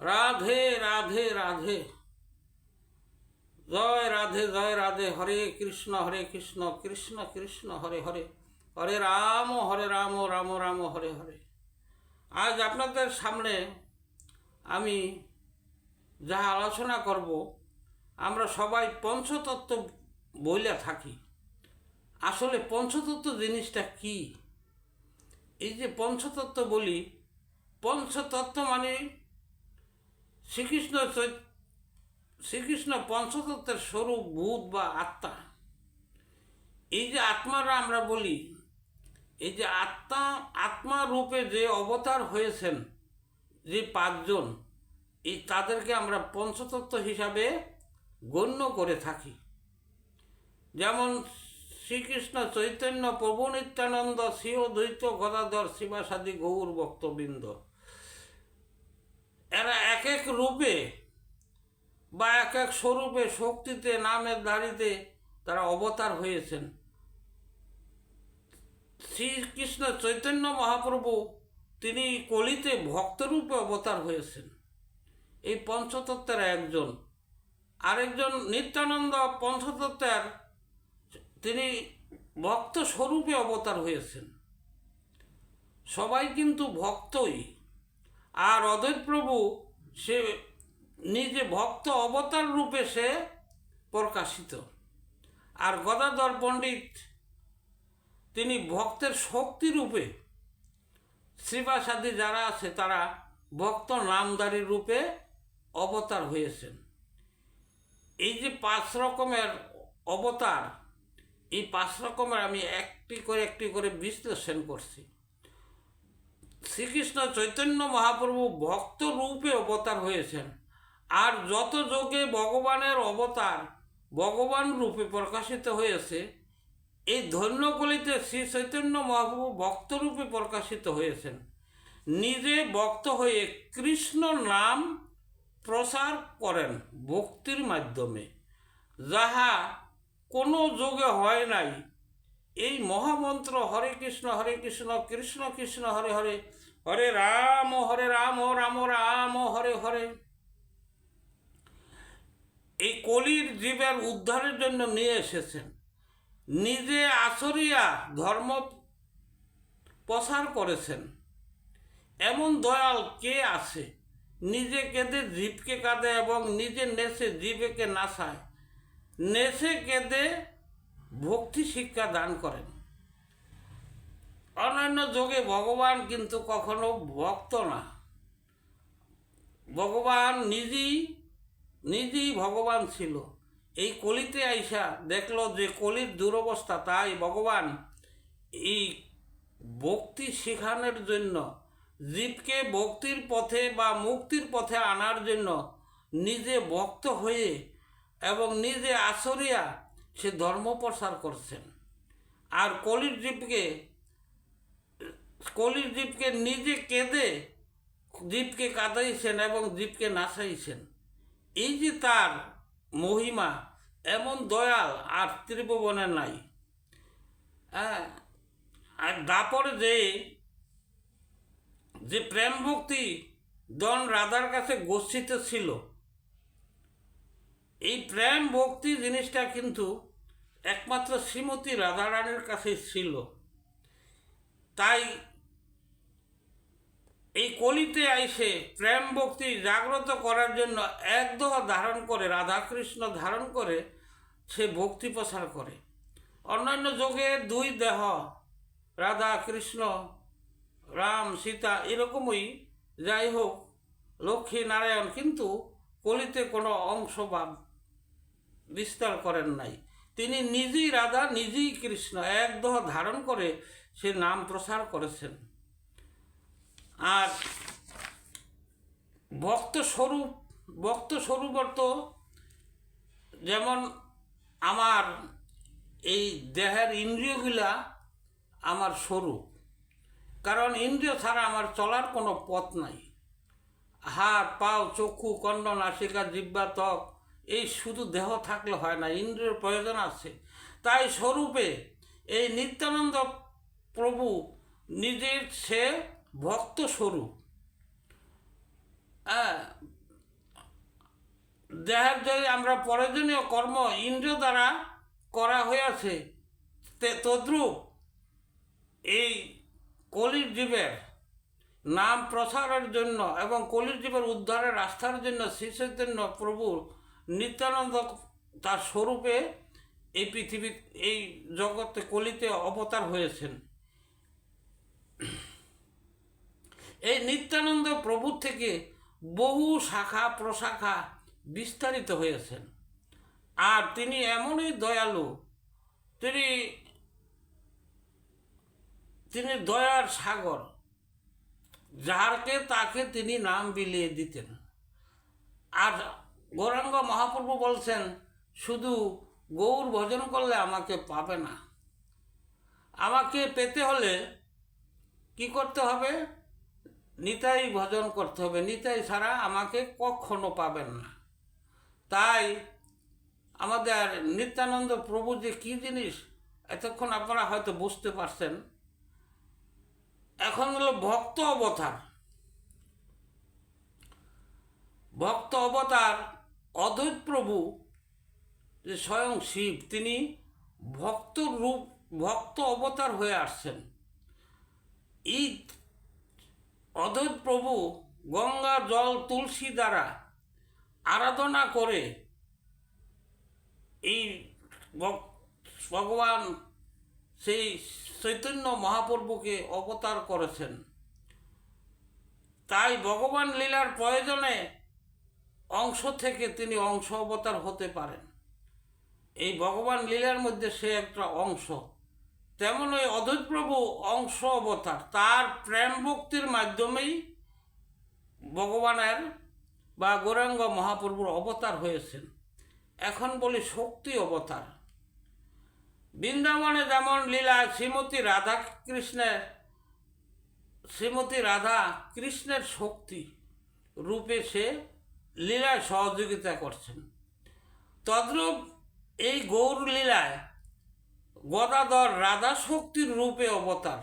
রাধে রাধে রাধে। জয় রাধে জয় রাধে। হরে কৃষ্ণ হরে কৃষ্ণ কৃষ্ণ কৃষ্ণ, হরে হরে। হরে রাম হরে রাম রাম রাম, হরে হরে। আজ আপনাদের সামনে আমি যা আলোচনা করব, আমরা সবাই পঞ্চতত্ত্ব বইলে থাকি। আসলে পঞ্চতত্ত্ব জিনিসটা কি? এই যে পঞ্চতত্ত্ব বলি, পঞ্চতত্ত্ব মানে শ্রীকৃষ্ণ শ্রীকৃষ্ণ পঞ্চতত্ত্বের স্বরূপ ভূত বা আত্মা। এই যে আত্মারা আমরা বলি, এই যে আত্মা আত্মা রূপে যে অবতার হয়েছেন, যে পাঁচজন, এই তাদেরকে আমরা পঞ্চতত্ত্ব হিসাবে গণ্য করে থাকি। যেমন শ্রীকৃষ্ণ চৈতন্য প্রভু নিত্যানন্দ শিও দ্বৈত গদাধর শিবাসাদি গৌর ভক্তবৃন্দ। এরা এক এক রূপে বা এক এক স্বরূপে, শক্তিতে, নামের দাড়িতে তারা অবতার হয়েছেন। শ্রীকৃষ্ণ চৈতন্য মহাপ্রভু তিনি কলিতে ভক্তরূপে অবতার হয়েছেন। এই পঞ্চতত্ত্বের একজন। আরেকজন নিত্যানন্দ পঞ্চতত্ত্বের, তিনি ভক্ত স্বরূপে অবতার হয়েছেন। সবাই কিন্তু ভক্তই। আর অদ্বৈত প্রভু, সে নিজে ভক্ত অবতার রূপে সে প্রকাশিত। আর গদাধর পণ্ডিত, তিনি ভক্তের শক্তি রূপে, শ্রীবাসাদি যারা আছে, তারা ভক্ত নামদারি রূপে অবতার হয়েছেন। এই যে পাঁচ রকমের অবতার, এই পাঁচ রকমের আমি একটি করে একটি করে বিশ্লেষণ করছি। শ্রীকৃষ্ণ চৈতন্য মহাপ্রভু ভক্ত রূপে অবতার হয়েছেন। আর যত যোগে ভগবানের অবতার ভগবান রূপে প্রকাশিত হয়েছে, এই ধন্যকলিতে শ্রী চৈতন্য মহাপ্রভু ভক্ত রূপে প্রকাশিত হয়েছেন। নিজে ভক্ত হয়ে কৃষ্ণ নাম প্রসার করেন ভক্তির মাধ্যমে। যাহা কোনো যোগে হয় নাই। এই মহামন্ত্র হরে কৃষ্ণ হরে কৃষ্ণ কৃষ্ণ কৃষ্ণ, হরে হরে হরে রাম হরে রাম রাম রাম, হরে হরে। এই কলির জীবের উদ্ধারের জন্য নিয়ে এসেছেন। নিজে আচরিয়া ধর্ম প্রসার করেছেন। এমন দয়াল কে আছে? নিজে কেঁদে জীবকে কাঁদে এবং নিজে নেশে জীবেকে নাচায়। নেশে কেঁদে ভক্তি শিক্ষা দান করেন। অন্যান্য যোগে ভগবান কিন্তু কখনো ভক্ত না। ভগবান নিজেই নিজেই ভগবান ছিল। এই কলিতে আইসা দেখল যে কলির দুরবস্থা, তাই ভগবান এই ভক্তি শেখানোর জন্য, জীবকে ভক্তির পথে বা মুক্তির পথে আনার জন্য নিজে ভক্ত হয়ে এবং নিজে আচরিয়া সে ধর্ম প্রসার করছেন। আর কলির জীবকে কলির জীবকে নিজে কেঁদে জীবকে কাঁদাইছেন এবং জীবকে নাচাইছেন এই যে তার মহিমা, এমন দয়াল আর ত্রিভুবনে নাই। হ্যাঁ আর দাপরে যে যে প্রেম ভক্তি দন রাধার কাছে গচ্ছিত ছিল, এই প্রেম ভক্তি জিনিসটা কিন্তু একমাত্র শ্রীমতী রাধারানীর কাছে ছিল। তাই এই কলিতে আইসে প্রেম ভক্তি জাগ্রত করার জন্য এক দেহ ধারণ করে, রাধাকৃষ্ণ ধারণ করে, সে ভক্তি প্রসার করে। অন্যান্য যোগে দুই দেহ রাধা কৃষ্ণ রাম, সীতা, এরকমই যাই হোক, লক্ষ্মী নারায়ণ কিন্তু কলিতে কোনো অংশ বা বিস্তার করেন নাই। তিনি নিজেই রাধা, নিজেই কৃষ্ণ, এক দেহ ধারণ করে সে নাম প্রসার করেছেন। আর ভক্ত স্বরূপ, ভক্ত যেমন আমার এই দেহের ইন্দ্রিয়গুলা আমার স্বরূপ। কারণ ইন্দ্রিয় ছাড়া আমার চলার কোনো পথ নাই। হাত, পাও, চক্ষু কণ্ড নাসিকা জিব্বা ত্বক, এই শুধু দেহ থাকলে হয় না, ইন্দ্রিয়ের প্রয়োজন আছে। তাই স্বরূপে এই নিত্যানন্দ প্রভু নিজের সে ভক্ত স্বরূপ। দেহের যদি আমরা প্রয়োজনীয় কর্ম ইন্দ্র দ্বারা করা হয়েছে তে- তদ্রূপ এই কলির জীবের নাম প্রসারের জন্য এবং কলির জীবের উদ্ধারের রাস্তার জন্য শ্রী চৈতন্য প্রভু নিত্যানন্দ তার স্বরূপে এই পৃথিবী, এই জগতে কলিতে অবতার হয়েছেন। এই নিত্যানন্দ প্রভুর থেকে বহু শাখা প্রশাখা বিস্তারিত হয়েছেন। আর তিনি এমনই দয়ালু, তিনি তিনি দয়ার সাগর যারকে তাকে তিনি নাম বিলিয়ে দিতেন। আর গৌরাঙ্গ মহাপ্রভু বলছেন, শুধু গৌর ভজন করলে আমাকে পাবে না। আমাকে পেতে হলে কি করতে হবে? নিতাই ভজন করতে হবে। নিতাই ছাড়া আমাকে কখনো পাবেন না। তাই আমাদের নিত্যানন্দ প্রভু যে কী জিনিস, এতক্ষণ আপনারা হয়তো বুঝতে পারছেন। এখন হলো ভক্ত অবতার। ভক্ত অবতার অদ্বৈত প্রভু যে স্বয়ং শিব, তিনি ভক্ত রূপ, ভক্ত অবতার হয়ে আসছেন। এই অদ্বৈত প্রভু গঙ্গা জল তুলসী দ্বারা আরাধনা করে এই ভগবান সেই চৈতন্য মহাপ্রভুকে অবতার করেছেন। তাই ভগবান লীলার প্রয়োজনে অংশ থেকে তিনি অংশ অবতার হতে পারেন। এই ভগবান লীলার মধ্যে সে একটা অংশ। তেমন ওই অদ্বৈত প্রভু অংশ অবতার। তার প্রেম ভক্তির মাধ্যমেই ভগবানের বা গৌরাঙ্গ মহাপ্রভুর অবতার হয়েছেন। এখন বলি শক্তি অবতার। বৃন্দাবনে যেমন লীলা, শ্রীমতী রাধা কৃষ্ণের, শ্রীমতী রাধা কৃষ্ণের শক্তি রূপে সে লীলায় সহযোগিতা করছেন। তদ্রূপ এই গৌর লীলায় গদাধর রাধা শক্তির রূপে অবতার।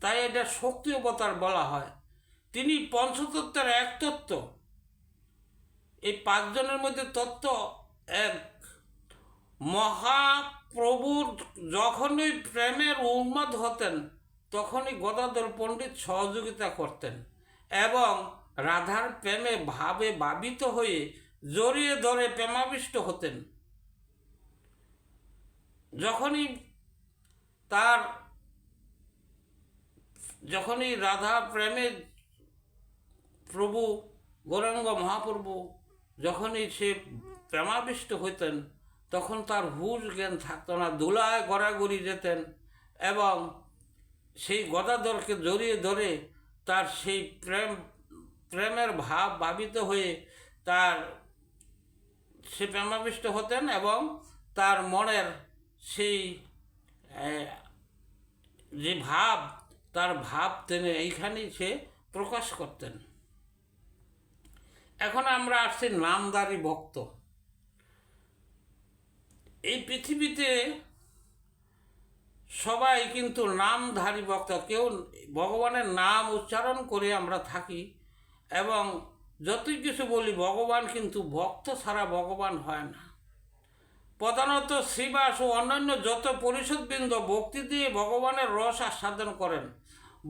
তাই এটা শক্তি অবতার বলা হয়। তিনি পঞ্চতত্ত্বের এক তত্ত্ব। এই পাঁচজনের মধ্যে তত্ত্ব এক। মহাপ্রভুর যখনই প্রেমের উন্মাদ হতেন, তখনই গদাধর পণ্ডিত সহযোগিতা করতেন এবং রাধার প্রেমে ভাবে ভাবিত হয়ে জড়িয়ে ধরে প্রেমাবিষ্ট হতেন। যখনই তার, যখনই রাধা প্রেমে প্রভু, গৌরাঙ্গ মহাপ্রভু যখনই সে প্রেমাবিষ্ট হইতেন, তখন তার হুশ জ্ঞান থাকতো না, দুলায় গড়াগড়ি যেতেন এবং সেই গদাধরকে জড়িয়ে ধরে তার সেই প্রেম, প্রেমের ভাব ভাবিত হয়ে তার, সে প্রেমাবিষ্ট হতেন এবং তার মনের সেই যে ভাব, তার ভাব তিনি এইখানেই সে প্রকাশ করতেন। এখন আমরা আসছি নামদারি ভক্ত। এই পৃথিবীতে সবাই কিন্তু নামধারী ভক্ত, কেউ ভগবানের নাম উচ্চারণ করে আমরা থাকি এবং যতই কিছু বলি, ভগবান কিন্তু ভক্ত ছাড়া ভগবান হয় না। প্রধানত শ্রীবাস ও অন্যান্য যত পরিষদবৃন্দ ভক্তি দিয়ে ভগবানের রস আস্বাদন করেন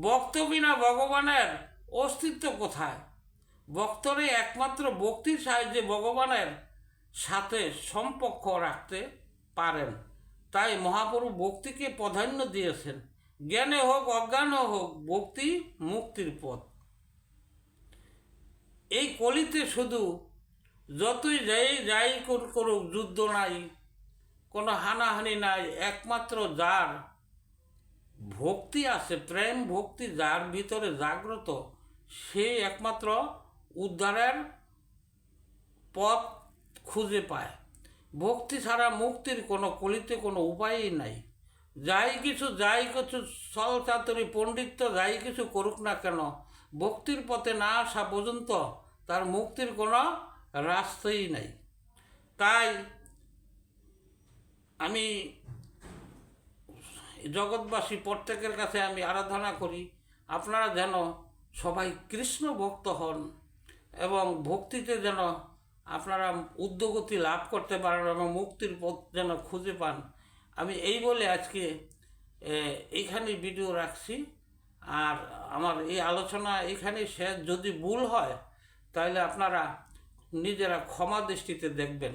ভক্ত বিনা ভগবানের অস্তিত্ব কোথায়? ভক্তরে একমাত্র ভক্তির সাহায্যে ভগবানের সাথে সম্পর্ক রাখতে পারেন। তাই মহাপ্রভু ভক্তিকে প্রাধান্য দিয়েছেন। জ্ঞানে হোক, অজ্ঞানে হোক, ভক্তি মুক্তির পথ। এই কলিতে শুধু যতই যাই যাই কর- করুক, যুদ্ধ নাই কোনো হানাহানি নাই, একমাত্র যার ভক্তি আছে, প্রেম ভক্তি যার ভিতরে জাগ্রত, সে একমাত্র উদ্ধারের পথ খুঁজে পায়। ভক্তি ছাড়া মুক্তির কোনো কলিতে কোনো উপায়ই নাই। যাই কিছু যাই কিছু সল চাতুরি পণ্ডিত্য যাই কিছু করুক না কেন, ভক্তির পথে না আসা পর্যন্ত তার মুক্তির কোনো রাস্তাই নাই। তাই আমি জগৎবাসী প্রত্যেকের কাছে আমি আরাধনা করি। আপনারা যেন সবাই কৃষ্ণ ভক্ত হন এবং ভক্তিতে যেন আপনারা উদ্যোগতি লাভ করতে পারেন এবং মুক্তির পথ যেন খুঁজে পান। আমি এই বলে আজকে এ, এইখানেই ভিডিও রাখছি। আর আমার এই আলোচনা এখানে শেষ। যদি ভুল হয় তাহলে আপনারা নিজেরা ক্ষমা দৃষ্টিতে দেখবেন।